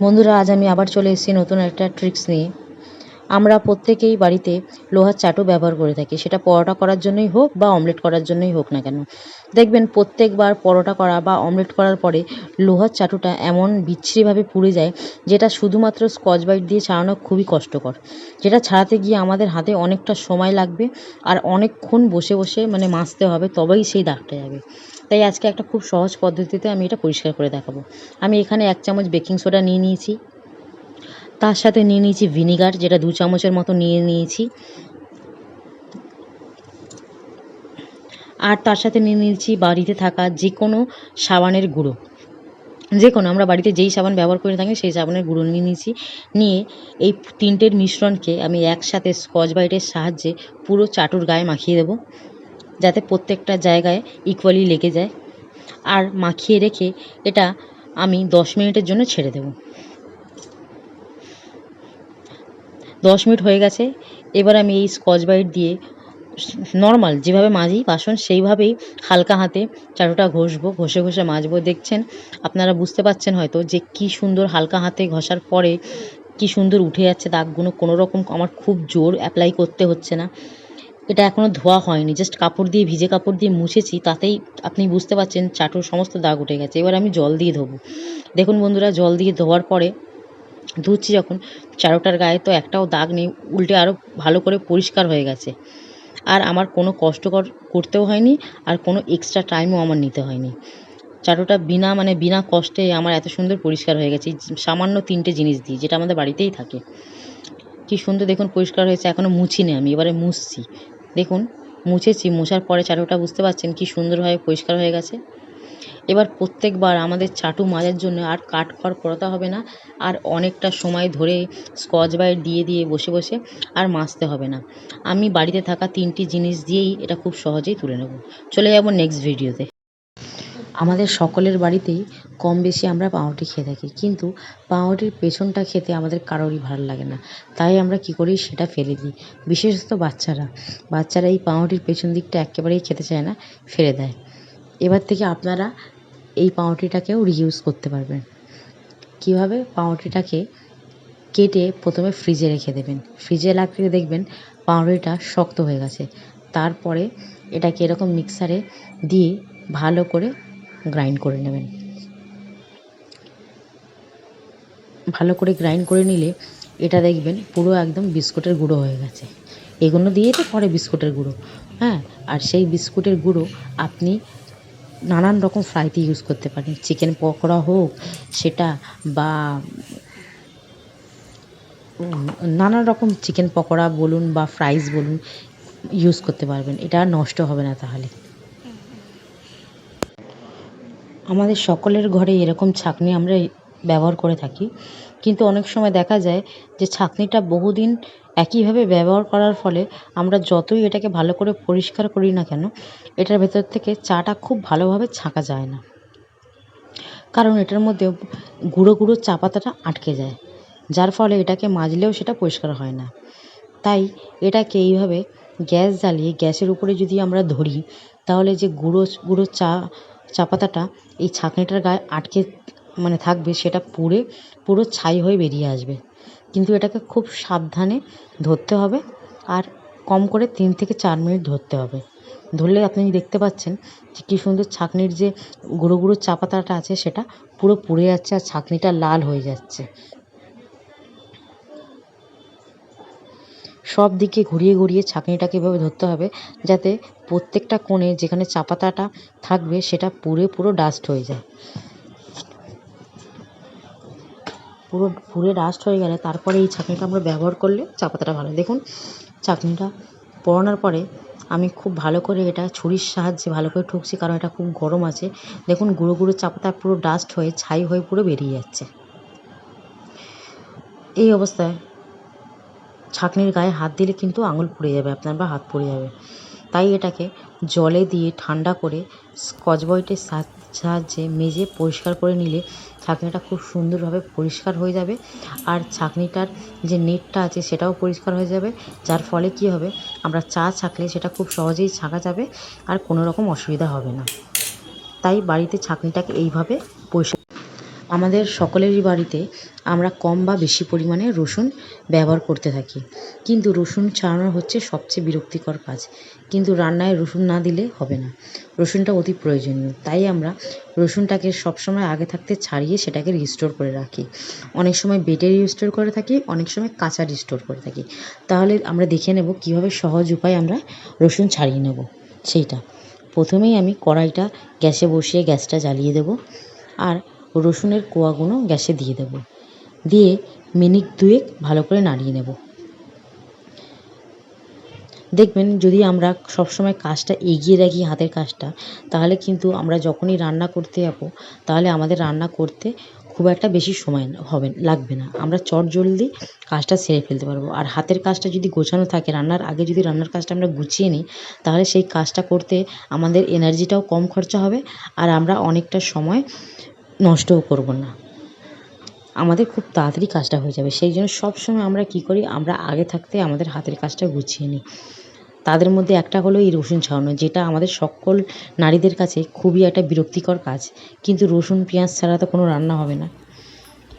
বন্ধুরা আজ আমি আবার চলে এসেছি নতুন একটা ট্রিক্স নিয়ে। আমরা প্রত্যেকেই বাড়িতে লোহার চাটু ব্যবহার করে থাকি। সেটা পরোটা করার জন্যই হোক বা অমলেট করার জন্যই হোক না কেন। দেখবেন প্রত্যেকবার পরোটা করা বা অমলেট করার পরে লোহার চাটুটা এমন বিচ্ছিরিভাবে পুড়ে যায়, যেটা শুধুমাত্র স্কচ বাইট দিয়ে ছাড়ানো খুবই কষ্টকর। যেটা ছাড়াতে গিয়ে আমাদের হাতে অনেকটা সময় লাগবে আর অনেকক্ষণ বসে বসে মানে মাজতে হবে, তবেই সেই দাগটা যাবে। তাই আজকে একটা খুব সহজ পদ্ধতিতে আমি এটা পরিষ্কার করে দেখাবো। আমি এখানে এক চামচ বেকিং সোডা নিয়ে নিয়েছি। তার সাথে নিয়ে নিয়েছি ভিনিগার, যেটা দু চামচের মতো নিয়ে নিয়েছি। আর তার সাথে নিয়ে নিয়েছি বাড়িতে থাকা যে কোনো সাবানের গুঁড়ো। যে কোনো আমরা বাড়িতে যেই সাবান ব্যবহার করে থাকি, সেই সাবানের গুঁড়ো নিয়ে নিয়েছি। নিয়ে এই তিনটের মিশ্রণকে আমি একসাথে স্কচ ব্রাইটের সাহায্যে পুরো চাটুর গায়ে মাখিয়ে দেবো, যাতে প্রত্যেকটা জায়গায় ইকুয়ালি লেগে যায়। আর মাখিয়ে রেখে এটা আমি দশ মিনিটের জন্য ছেড়ে দেবো। দশ মিনিট হয়ে গেছে, এবার আমি এই স্কচ ব্রাইট দিয়ে নর্মাল যেভাবে মাজি বাসন, সেইভাবেই হালকা হাতে চাটুটা ঘষবো, ঘষে ঘষে মাজবো। দেখছেন, আপনারা বুঝতে পারছেন হয়তো যে কি সুন্দর হালকা হাতে ঘষার পরে কি সুন্দর উঠে যাচ্ছে দাগগুলো। কোনো রকম আমার খুব জোর অ্যাপ্লাই করতে হচ্ছে না। এটা এখনও ধোয়া হয়নি জাস্ট কাপড় দিয়ে, ভিজে কাপড় দিয়ে মুছেছি, তাতেই আপনি বুঝতে পারছেন চাটুর সমস্ত দাগ উঠে গেছে। এবার আমি জল দিয়ে ধোবো। দেখুন বন্ধুরা, জল দিয়ে ধোয়ার পরে ধুচ্ছি যখন, চারোটার গায়ে তো একটাও দাগ নেই, উল্টে আরও ভালো করে পরিষ্কার হয়ে গেছে। আর আমার কোনো কষ্টকর করতেও হয়নি, আর কোনো এক্সট্রা টাইমও আমার নিতে হয়নি। চারোটা বিনা মানে বিনা কষ্টে আমার এত সুন্দর পরিষ্কার হয়ে গেছে সামান্য তিনটে জিনিস দিয়ে যেটা আমাদের বাড়িতেই থাকে। কি সুন্দর দেখুন পরিষ্কার হয়েছে এখনও মুছিনি আমি, এবারে মুছছি। দেখুন, মুছেছি, মোছার পরে চাটুটা বুঝতে পারছেন কি সুন্দরভাবে পরিষ্কার হয়ে গেছে। এবার প্রত্যেকবার আমাদের চাটু মাজার জন্য আর কাট খড় পোড়াতে হবে না, আর অনেকটা সময় ধরে স্কচ ব্রাইট দিয়ে দিয়ে বসে বসে আর মাজতে হবে না। আমি বাড়িতে থাকা তিনটি জিনিস দিয়েই এটা খুব সহজেই তুলে নেব। চলে যাব নেক্সট ভিডিওতে আমাদের সকলের বাড়িতেই কম বেশি আমরা পাউরুটি খেয়ে থাকি, কিন্তু পাউরুটির পেছনটা খেতে আমাদের কারোরই ভালো লাগে না। তাই আমরা কী করি সেটা ফেলে দিই। বিশেষত বাচ্চারা। বাচ্চারা এই পাউরুটির পেছন দিকটা একেবারেই খেতে চায় না, ফেলে দেয়। এবার থেকে আপনারা এই পাউরুটিটাকেও রিইউজ করতে পারবেন। কীভাবে? পাউরুটিটাকে কেটে প্রথমে ফ্রিজে রেখে দেবেন। ফ্রিজে রাখলে দেখবেন পাউরুটিটা শক্ত হয়ে গেছে। তারপরে এটাকে এরকম মিক্সারে দিয়ে ভালো করে গ্রাইন্ড করে নেবেন। ভালো করে গ্রাইন্ড করে নিলে এটা দেখবেন পুরো একদম বিস্কুটের গুঁড়ো হয়ে গেছে। এগুলো দিয়েই তো পরে বিস্কুটের গুঁড়ো। হ্যাঁ আর সেই বিস্কুটের গুঁড়ো আপনি নানান রকম ফ্রাইতে ইউজ করতে পারেন চিকেন পকোড়া হোক, সেটা বা নানা রকম চিকেন পকোড়া বলুন বা ফ্রাইস বলুন ইউজ করতে পারবেন। এটা নষ্ট হবে না তাহলে। আমাদের সকলের ঘরে এরকম ছাঁকনি আমরা ব্যবহার করে থাকি। কিন্তু অনেক সময় দেখা যায় যে ছাঁকনিটা বহুদিন একইভাবে ব্যবহার করার ফলে আমরা যতই এটাকে ভালো করে পরিষ্কার করি না কেন, এটার ভেতর থেকে চাটা খুব ভালোভাবে ছাঁকা যায় না। কারণ এটার মধ্যে গুঁড়ো গুঁড়ো চা পাতাটা আটকে যায়, যার ফলে এটাকে মাজলেও সেটা পরিষ্কার হয় না। তাই এটাকে এইভাবে গ্যাস জ্বালিয়ে, গ্যাসের উপরে যদি আমরা ধরি, তাহলে যে গুঁড়ো গুঁড়ো চা চা পাতাটা এই ছাঁকনিটার গায়ে আটকে মানে থাকবে, সেটা পুড়ে পুরো ছাই হয়ে বেরিয়ে আসবে। কিন্তু এটাকে খুব সাবধানে ধরতে হবে আর কম করে তিন থেকে চার মিনিট ধরতে হবে। ধরলে আপনি দেখতে পাচ্ছেন যে কী সুন্দর ছাঁকনির যে গুঁড়ো গুঁড়ো চা পাতাটা আছে সেটা পুরো পুড়ে যাচ্ছে আর ছাঁকনিটা লাল হয়ে যাচ্ছে। সব দিকে ঘুরিয়ে ঘুরিয়ে ছাঁকনিটাকে এভাবে ধরতে হবে যাতে প্রত্যেকটা কোণে যেখানে চা পাতাটা থাকবে সেটা পুড়ে পুরো ডাস্ট হয়ে যায়। পুরো পুড়ে ডাস্ট হয়ে গেলে তারপরে এই ছাঁকনিটা আমরা ব্যবহার করলে চা পাতাটা ভালো দেখুন ছাঁকনিটা পড়ানোর পরে আমি খুব ভালো করে এটা ছুরির সাহায্যে ভালো করে ঠুকছি, কারণ এটা খুব গরম আছে। দেখুন, গুঁড়ো গুঁড়ো চা পাতা পুরো ডাস্ট হয়ে ছাই হয়ে পুরো বেরিয়ে যাচ্ছে। এই অবস্থায় ছাঁকনির গায়ে হাত দিলে কিন্তু আঙুল পুড়ে যাবে, আপনার বা হাত পুড়ে যাবে। তাই এটাকে জলে দিয়ে ঠান্ডা করে স্কচ ব্রাইটের সাহায্যে মেজে পরিষ্কার করে নিলে ছাঁকনিটা খুব সুন্দরভাবে পরিষ্কার হয়ে যাবে। আর ছাঁকনিটার যে নেটটা আছে সেটাও পরিষ্কার হয়ে যাবে। যার ফলে কি হবে? আমরা চা ছাঁকলে সেটা খুব সহজেই ছাঁকা যাবে আর কোনো রকম অসুবিধা হবে না। তাই বাড়িতে ছাঁকনিটাকে এইভাবে পরিষ্কার আমাদের সকলেরই বাড়িতে আমরা কম বা বেশি পরিমাণে রসুন ব্যবহার করতে থাকি। কিন্তু রসুন ছাড়ানো হচ্ছে সবচেয়ে বিরক্তিকর কাজ। কিন্তু রান্নায় রসুন না দিলে হবে না। রসুনটা অতি প্রয়োজনীয়। তাই আমরা রসুনটাকে সবসময় আগে থাকতে ছাড়িয়ে সেটাকে রিস্টোর করে রাখি। অনেক সময় বেটে রিস্টোর করে থাকি, অনেক সময় কাঁচা রিস্টোর করে থাকি। তাহলে আমরা দেখে নেব কীভাবে সহজ উপায়ে আমরা রসুন ছাড়িয়ে নেব। সেইটা। প্রথমেই আমি কড়াইটা গ্যাসে বসিয়ে গ্যাসটা জ্বালিয়ে দেব। আর রসুনের কোয়াগুলো গ্যাসে দিয়ে দেব। দিয়ে মিনিট দুয়েক ভালো করে নাড়িয়ে নেব। দেখবেন যদি আমরা সবসময় কাজটা এগিয়ে রাখি হাতের কাজটা, তাহলে কিন্তু আমরা যখনই রান্না করতে যাব, তাহলে আমাদের রান্না করতে খুব একটা বেশি সময় হবে, লাগবে না। আমরা চট জলদি কাজটা সেরে ফেলতে পারব। আর হাতের কাজটা যদি গোছানো থাকে, রান্নার আগে যদি রান্নার কাজটা আমরা গুছিয়ে নিই, তাহলে সেই কাজটা করতে আমাদের এনার্জিটাও কম খরচা হবে, আর আমরা অনেকটা সময় নষ্টও করব না। আমাদের খুব তাড়াতাড়ি কাজটা হয়ে যাবে। সেই জন্য সবসময় আমরা কী করি, আমরা আগে থাকতে আমাদের হাতের কাজটা গুছিয়ে নিই। তাদের মধ্যে একটা হলো এই রসুন ছাড়ানো, যেটা আমাদের সকল নারীদের কাছে খুবই একটা বিরক্তিকর কাজ। কিন্তু রসুন, পেঁয়াজ ছাড়া তো কোনো রান্না হবে না।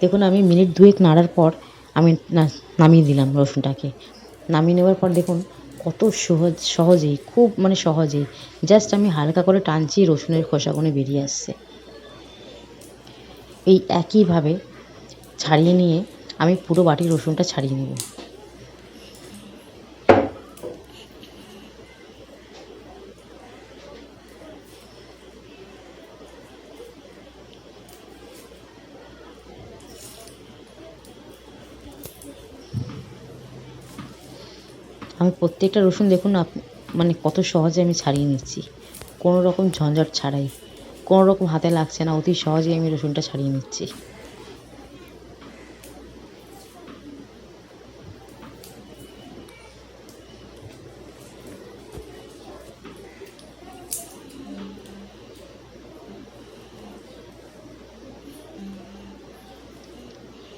দেখুন, আমি মিনিট দুয়েক নাড়ার পর আমি নামিয়ে দিলাম রসুনটাকে। নামিয়ে নেওয়ার পর দেখুন, কত সহজ, সহজেই, খুব মানে সহজেই, জাস্ট আমি হালকা করে টানছি, রসুনের খোসাগুলো বেরিয়ে আসছে। এই একইভাবে ছাড়িয়ে নিয়ে আমি পুরো বাটির রসুনটা ছাড়িয়ে নেব। আমি প্রত্যেকটা রসুন দেখুন মানে কত সহজে আমি ছাড়িয়ে নিচ্ছি। কোনো রকম ঝঞ্ঝট ছাড়াই। কোনো রকম হাতে লাগছে না, অতি সহজেই আমি রসুনটা ছাড়িয়ে নিচ্ছি।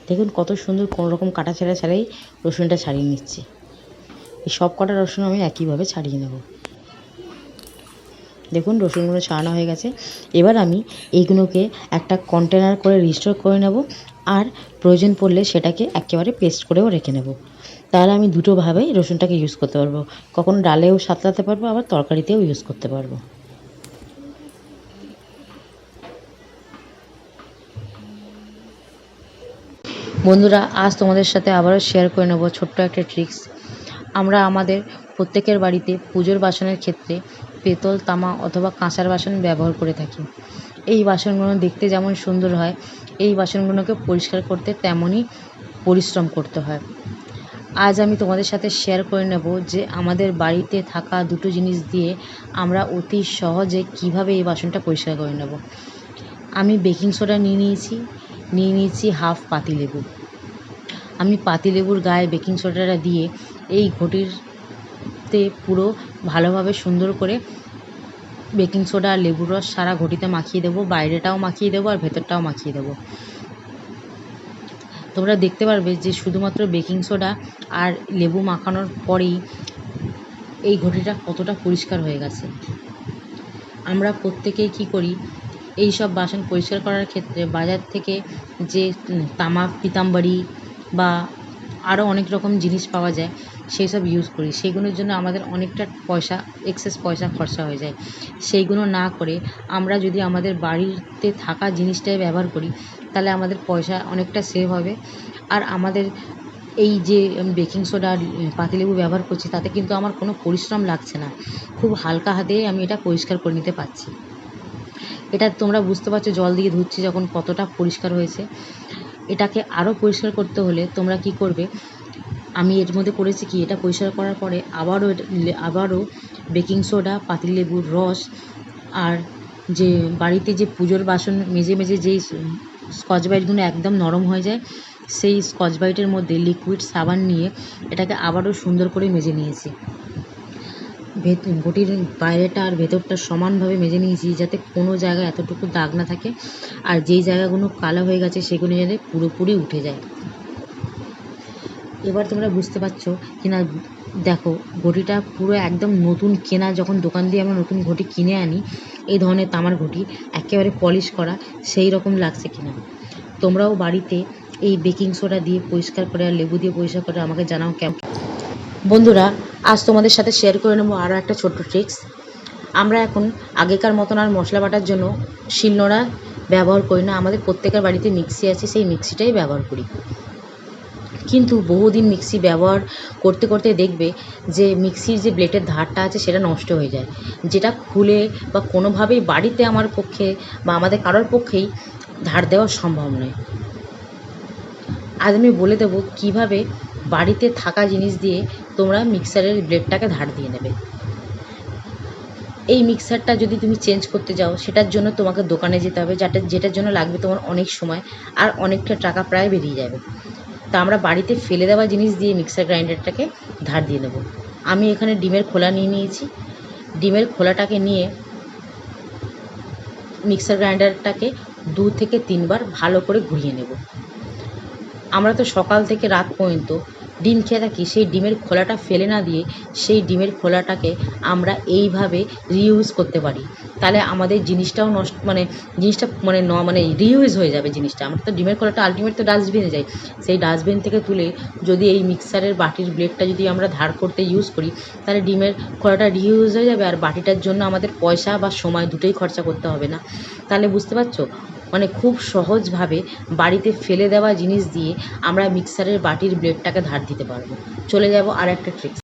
দেখুন কত সুন্দর কোনো রকম কাটা ছেঁড়া ছাড়াই রসুনটা ছাড়িয়ে নিচ্ছি। এই সব কটা রসুন আমি একইভাবে ছাড়িয়ে নেব। দেখুন, রসুনগুলো ছাড়ানো হয়ে গেছে। এবার আমি এইগুলোকে একটা কন্টেনার করে রিস্টোর করে নেব আর প্রয়োজন পড়লে সেটাকে একেবারে পেস্ট করেও রেখে নেব। তাহলে আমি দুটোভাবেই রসুনটাকে ইউজ করতে পারব। কখনো ডালেও সাঁতলাতে পারব, আবার তরকারিতেও ইউজ করতে পারব। বন্ধুরা, আজ তোমাদের সাথে আবারও শেয়ার করে নেব ছোট্ট একটা ট্রিক্স আমরা আমাদের প্রত্যেকের বাড়িতে পুজোর বাসনের ক্ষেত্রে পেতল, তামা অথবা কাঁসার বাসন ব্যবহার করে থাকি। এই বাসনগুলো দেখতে যেমন সুন্দর হয়, এই বাসনগুলোকে পরিষ্কার করতে তেমনই পরিশ্রম করতে হয়। আজ আমি তোমাদের সাথে শেয়ার করে নেব যে আমাদের বাড়িতে থাকা দুটো জিনিস দিয়ে আমরা অতি সহজে কীভাবে এই বাসনটা পরিষ্কার করে নেব। আমি বেকিং সোডা নিয়ে নিয়েছি নিয়ে নিয়েছি হাফ পাতিলেবু। আমি পাতিলেবুর গায়ে বেকিং সোডাটা দিয়ে এই ঘটিতে পুরো ভালোভাবে সুন্দর করে বেকিং সোডা আর লেবুর রস সারা ঘটিতে মাখিয়ে দেবো, বাইরেটাও মাখিয়ে দেবো আর ভেতরটাও মাখিয়ে দেবো। তোমরা দেখতে পারবে যে শুধুমাত্র বেকিং সোডা আর লেবু মাখানোর পরেই এই ঘটিটা কতটা পরিষ্কার হয়ে গেছে। আমরা প্রত্যেকেই কী করি, এই সব বাসন পরিষ্কার করার ক্ষেত্রে বাজার থেকে যে তামা পিতাম্বরী বা আরও অনেক রকম জিনিস পাওয়া যায় সেই সব ইউজ করি। সেইগুলোর জন্য আমাদের অনেকটা পয়সা এক্সেস পয়সা খরচা হয়ে যায়। সেইগুলো না করে আমরা যদি আমাদের বাড়িতে থাকা জিনিসটাই ব্যবহার করি, তাহলে আমাদের পয়সা অনেকটা সেভ হবে। আর আমাদের এই যে বেকিং সোডা আর পাতিলেবু ব্যবহার করছি, তাতে কিন্তু আমার কোনো পরিশ্রম লাগছে না। খুব হালকা হাতে আমি এটা পরিষ্কার করে নিতে পারছি। এটা তোমরা বুঝতে পারছ জল দিয়ে ধুচ্ছি যখন কতটা পরিষ্কার হয়েছে। এটাকে আরও পরিষ্কার করতে হলে তোমরা কি করবে আমি এর মধ্যে করেছি কি, এটা পরিষ্কার করার পরে আবারও আবারও বেকিং সোডা পাতিলেবুর রস, আর যে বাড়িতে যে পুজোর বাসন মেজে মেজে যেই স্কচ ব্রাইটগুলো একদম নরম হয়ে যায়, সেই স্কচ ব্রাইটের মধ্যে লিকুইড সাবান নিয়ে এটাকে আবারও সুন্দর করে মেজে নিয়েছি। ভেত ঘটির বাইরেটা আর ভেতরটা সমানভাবে মেজে নিয়েছি যাতে কোনো জায়গায় এতটুকু দাগ না থাকে, আর যেই জায়গাগুলো কালো হয়ে গেছে সেগুলো যাতে পুরোপুরি উঠে যায়। এবার তোমরা বুঝতে পারছ কি না দেখো ঘটিটা পুরো একদম নতুন কেনা, যখন দোকান দিয়ে আমরা নতুন ঘটি কিনে আনি, এই ধরনের তামার ঘটি, একেবারে পলিশ করা, সেই রকম লাগছে কিনা। তোমরাও বাড়িতে এই বেকিং সোডা দিয়ে পরিষ্কার করে আর লেবু দিয়ে পরিষ্কার করে আমাকে জানাও কেমন। বন্ধুরা, আজ তোমাদের সাথে শেয়ার করে নেব আরও একটা ছোট্ট ট্রিক্স আমরা এখন আগেকার মতন আর মশলা বাটার জন্য শিলনোড়া ব্যবহার করি না, আমাদের প্রত্যেকের বাড়িতে মিক্সি আছে, সেই মিক্সিটাই ব্যবহার করি। কিন্তু বহুদিন মিক্সি ব্যবহার করতে করতে দেখবে যে মিক্সির যে ব্লেডের ধারটা আছে সেটা নষ্ট হয়ে যায়। যেটা খুলে বা কোনোভাবেই বাড়িতে আমার পক্ষে বা আমাদের কারোর পক্ষেই ধার দেওয়া সম্ভব নয়। আজ আমি বলে দেবো কীভাবে বাড়িতে থাকা জিনিস দিয়ে তোমরা মিক্সারের ব্লেডটাকে ধার দিয়ে নেবে। এই মিক্সারটা যদি তুমি চেঞ্জ করতে যাও, সেটার জন্য তোমাকে দোকানে যেতে হবে যেটা যেটার জন্য লাগবে তোমার অনেক সময় আর অনেকটা টাকা প্রায় বেরিয়ে যাবে। তা আমরা বাড়িতে ফেলে দেওয়া জিনিস দিয়ে মিক্সার গ্রাইন্ডারটাকে ধার দিয়ে নেব। আমি এখানে ডিমের খোলা নিয়ে নিয়েছি। ডিমের খোলাটাকে নিয়ে মিক্সার গ্রাইন্ডারটাকে দু থেকে তিনবার ভালো করে ঘুরিয়ে নেব। আমরা তো সকাল থেকে রাত পর্যন্ত ডিম খেয়ে থাকি, সেই ডিমের খোলাটা ফেলে না দিয়ে সেই ডিমের খোলাটাকে আমরা এইভাবে রিইউজ করতে পারি। তাহলে আমাদের জিনিসটাও নষ্ট মানে জিনিসটা মানে ন মানে রিইউজ হয়ে যাবে জিনিসটা। আমরা তো ডিমের খোলাটা আলটিমেট তো ডাস্টবিনে যায় সেই ডাস্টবিন থেকে তুলে যদি এই মিক্সারের বাটির ব্লেডটা যদি আমরা ধার করতে ইউজ করি, তাহলে ডিমের খোলাটা রিইউজ হয়ে যাবে। আর বাটিটার জন্য আমাদের পয়সা বা সময় দুটোই খরচা করতে হবে না। তাহলে বুঝতে পারছ? মানে খুব সহজভাবে বাড়িতে ফেলে দেওয়া জিনিস দিয়ে আমরা মিক্সারের বাটির ব্লেডটাকে ধার দিতে পারব। চলে যাব আর একটা ট্রিক্স